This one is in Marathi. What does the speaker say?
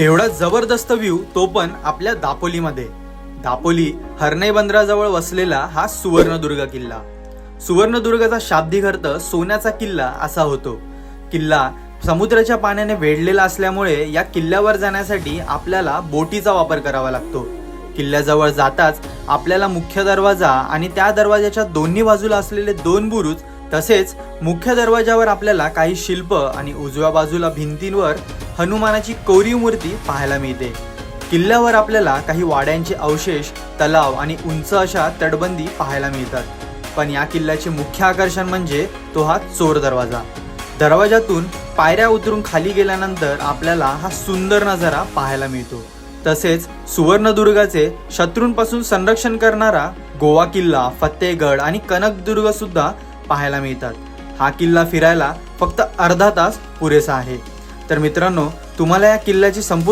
एवढा जबरदस्त व्ह्यू तो पण आपल्या दापोलीमध्ये. दापोली हरणे बंदराजवळ वसलेला हा सुवर्णदुर्ग किल्ला. सुवर्णदुर्गाचा शाब्दिक अर्थ सोन्याचा किल्ला असा होतो. किल्ला समुद्राच्या पाण्याने वेढलेला असल्यामुळे या किल्ल्यावर जाण्यासाठी आपल्याला बोटीचा वापर करावा लागतो. किल्ल्याजवळ जाताच आपल्याला मुख्य दरवाजा आणि त्या दरवाजाच्या दोन्ही बाजूला असलेले दोन बुरुज तसेच मुख्य दरवाजावर आपल्याला काही शिल्प आणि उजव्या बाजूला भिंतींवर हनुमानाची कोरीव मूर्ती पाहायला मिळते. किल्ल्यावर आपल्याला काही वाड्यांचे अवशेष तलाव आणि उंच अशा तटबंदी पाहायला मिळतात. पण या किल्ल्याचे मुख्य आकर्षण म्हणजे तो हा चोर दरवाजा. दरवाजातून पायऱ्या उतरून खाली गेल्यानंतर आपल्याला हा सुंदर नजारा पाहायला मिळतो. तसेच सुवर्णदुर्गाचे शत्रूंपासून संरक्षण करणारा गोवा किल्ला फतेहगड आणि कनकदुर्ग सुद्धा पाहायला मिळतात. हा किल्ला फिरायला फक्त अर्धा तास पुरेसा आहे. तर मित्रांनो तुम्हाला या किल्ल्याची संपूर्ण